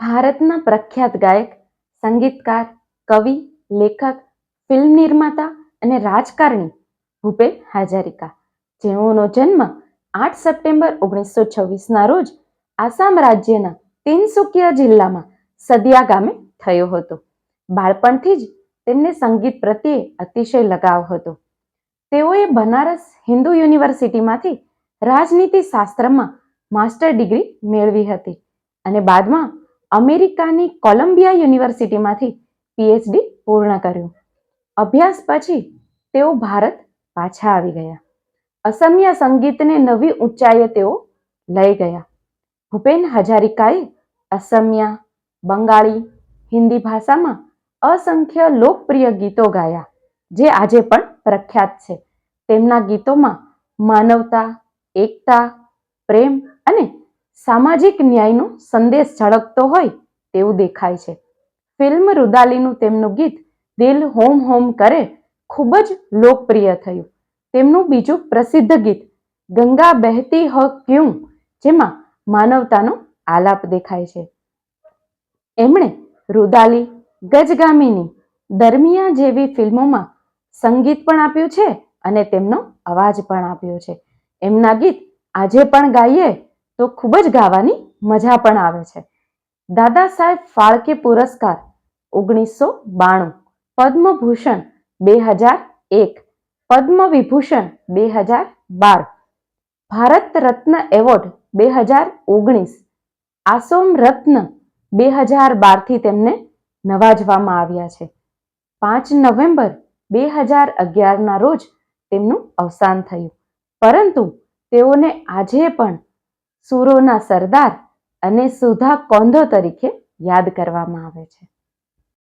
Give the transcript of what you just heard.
ભારતના પ્રખ્યાત ગાયક, સંગીતકાર, કવિ, લેખક, ફિલ્મ નિર્માતા અને રાજકારણી ભૂપેન હાજારિકા, જેઓનો જન્મ આઠ સપ્ટેમ્બર ઓગણીસો છવ્વીસના રોજ આસામ રાજ્યના તિનસુકિયા જિલ્લામાં સદિયા ગામે થયો હતો. બાળપણથી જ તેમને સંગીત પ્રત્યે અતિશય લગાવ હતો. તેઓએ બનારસ હિન્દુ યુનિવર્સિટીમાંથી રાજનીતિ શાસ્ત્રમાં માસ્ટર ડિગ્રી મેળવી હતી અને બાદમાં અમેરિકાની કોલંબિયા યુનિવર્સિટીમાંથી પીએચડી પૂર્ણ કર્યું. અભ્યાસ પછી તેઓ ભારત પાછા આવી ગયા. અસમિયા સંગીતને નવી ઊંચાઈએ તેઓ લઈ ગયા. ભૂપેન હજારિકાએ અસમિયા, બંગાળી, હિન્દી ભાષામાં અસંખ્ય લોકપ્રિય ગીતો ગાયા, જે આજે પણ પ્રખ્યાત છે. તેમના ગીતોમાં માનવતા, એકતા, પ્રેમ સામાજિક ન્યાયનો સંદેશ ઝળકતો હોય તેવું દેખાય છે. ફિલ્મ રુદાલીનું તેમનું ગીત દિલ હોમ હોમ કરે ખૂબ જ લોકપ્રિય થયું. તેમનું બીજું પ્રસિદ્ધ ગીત ગંગા બહેતી હ ક્યું, જેમાં માનવતાનો આલાપ દેખાય છે. એમણે રુદાલી, ગજગામિની દરમિયા જેવી ફિલ્મોમાં સંગીત પણ આપ્યું છે અને તેમનો અવાજ પણ આપ્યો છે. એમના ગીત આજે પણ ગાઈએ તો ખૂબ જ ગાવાની મજા પણ આવે છે. દાદા સાહેબ ફાળકે પુરસ્કાર ઓગણીસો બાણું. પદ્મભૂષણ બે હજાર એક. પદ્મ વિભૂષણ બે હજાર બાર. ભારત રત્ન એવોર્ડ બે હજાર ઓગણીસ. આસોમ રત્ન બે હજાર બારથી તેમને નવાજવામાં આવ્યા છે. પાંચ નવેમ્બર બે હજાર અગિયારના રોજ તેમનું અવસાન થયું. પરંતુ તેઓને આજે પણ સુરોના સરદાર અને સુધા કોંધો તરીકે યાદ કરવામાં આવે છે.